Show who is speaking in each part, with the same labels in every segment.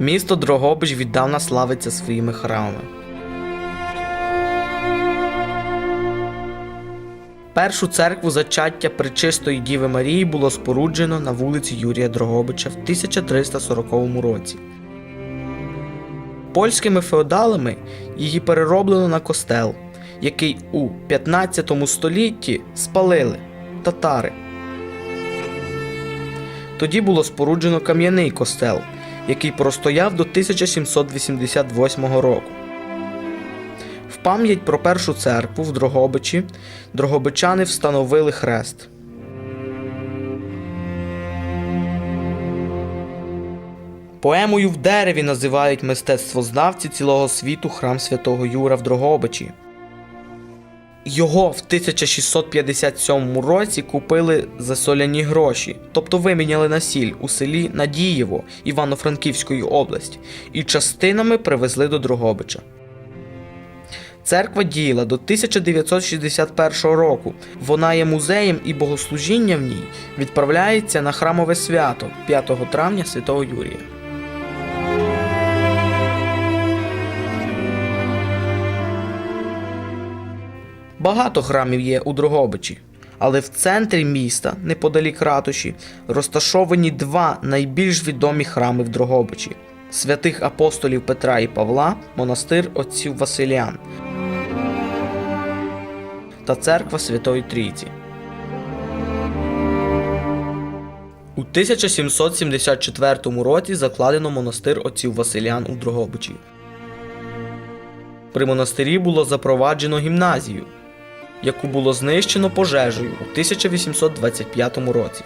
Speaker 1: Місто Дрогобич віддавна славиться своїми храмами. Першу церкву зачаття Пречистої Діви Марії було споруджено на вулиці Юрія Дрогобича в 1340 році. Польськими феодалами її перероблено на костел, який у 15 столітті спалили татари. Тоді було споруджено кам'яний костел, який простояв до 1788 року. В пам'ять про першу церкву в Дрогобичі дрогобичани встановили хрест. Поемою в дереві називають мистецтвознавці цілого світу храм святого Юра в Дрогобичі. Його в 1657 році купили за соляні гроші, тобто виміняли на сіль у селі Надієво Івано-Франківської області і частинами привезли до Дрогобича. Церква діяла до 1961 року. Вона є музеєм і богослужіння в ній відправляється на храмове свято 5 травня Святого Юрія. Багато храмів є у Дрогобичі, але в центрі міста, неподалік ратуші, розташовані два найбільш відомі храми в Дрогобичі: святих апостолів Петра і Павла, монастир отців Василіан та церква Святої Трійці. У 1774 році закладено монастир отців Василян у Дрогобичі. При монастирі було запроваджено гімназію, яку було знищено пожежею у 1825 році.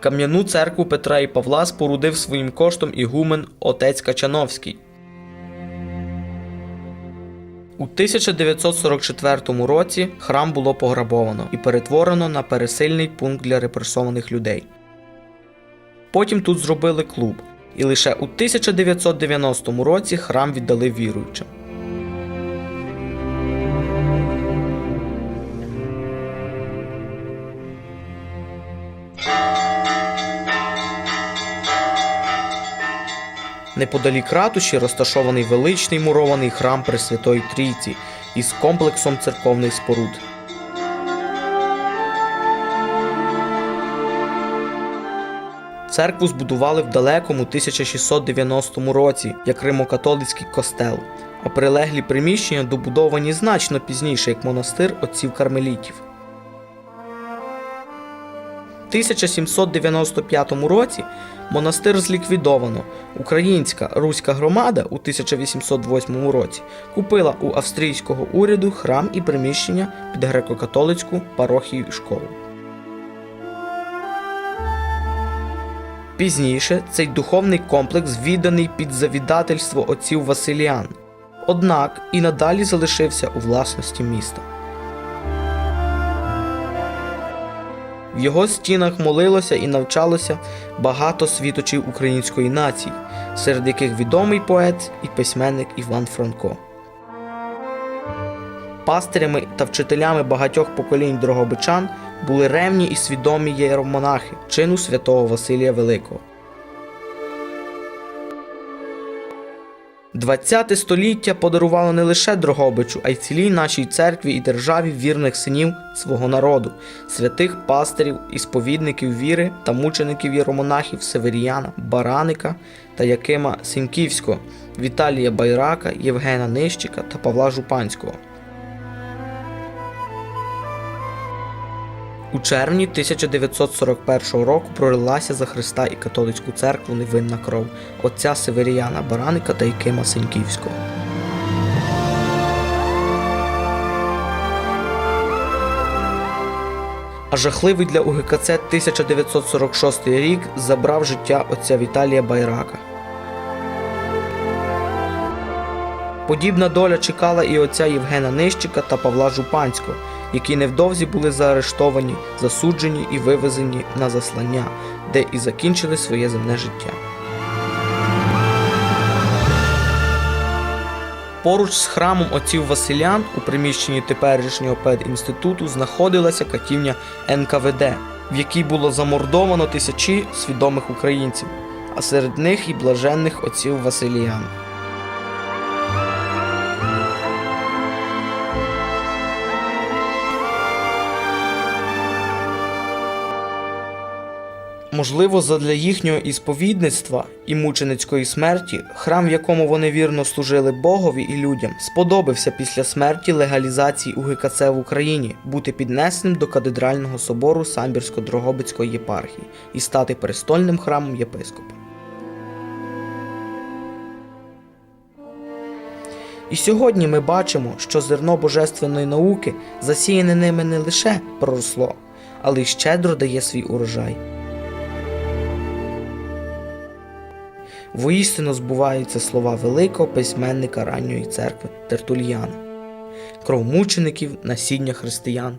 Speaker 1: Кам'яну церкву Петра і Павла спорудив своїм коштом ігумен отець Качановський. У 1944 році храм було пограбовано і перетворено на пересильний пункт для репресованих людей. Потім тут зробили клуб, і лише у 1990 році храм віддали віруючим. Неподалік ратуші розташований величний мурований храм Пресвятої Трійці із комплексом церковних споруд. Церкву збудували в далекому 1690 році як римокатолицький костел, а прилеглі приміщення добудовані значно пізніше як монастир отців кармелітів. В 1795 році монастир зліквідовано. Українська руська громада у 1808 році купила у австрійського уряду храм і приміщення під греко-католицьку парохію і школу. Пізніше цей духовний комплекс відданий під завідательство отців Василіан, однак і надалі залишився у власності міста. В його стінах молилося і навчалося багато світочів української нації, серед яких відомий поет і письменник Іван Франко. Пастирями та вчителями багатьох поколінь дрогобичан були ревні і свідомі єромонахи чину святого Василія Великого. ХХ століття подарувало не лише Дрогобичу, а й цілій нашій церкві і державі вірних синів свого народу, святих пастирів і сповідників віри та мучеників єромонахів Северіяна, Бараника та Якима Сіньківського, Віталія Байрака, Євгена Нищика та Павла Жупанського. У червні 1941 року пролилася за Христа і католицьку церкву невинна кров отця Северіяна Бараника та Якима Сеньківського. А жахливий для УГКЦ 1946 рік забрав життя отця Віталія Байрака. Подібна доля чекала і отця Євгена Нищика та Павла Жупанського, які невдовзі були заарештовані, засуджені і вивезені на заслання, де і закінчили своє земне життя. Поруч з храмом отців Василян у приміщенні теперішнього педінституту знаходилася катівня НКВД, в якій було замордовано тисячі свідомих українців, а серед них і блаженних отців Василіян. Можливо, задля їхнього ісповідництва і мученицької смерті, храм, в якому вони вірно служили Богові і людям, сподобався після смерті легалізації УГКЦ в Україні бути піднесеним до катедрального собору Самбірсько-Дрогобицької єпархії і стати престольним храмом єпископа. І сьогодні ми бачимо, що зерно божественної науки засіяне ними не лише проросло, але й щедро дає свій урожай. Воістину збуваються слова великого письменника ранньої церкви Тертульяна. Кров мучеників, насіння християн,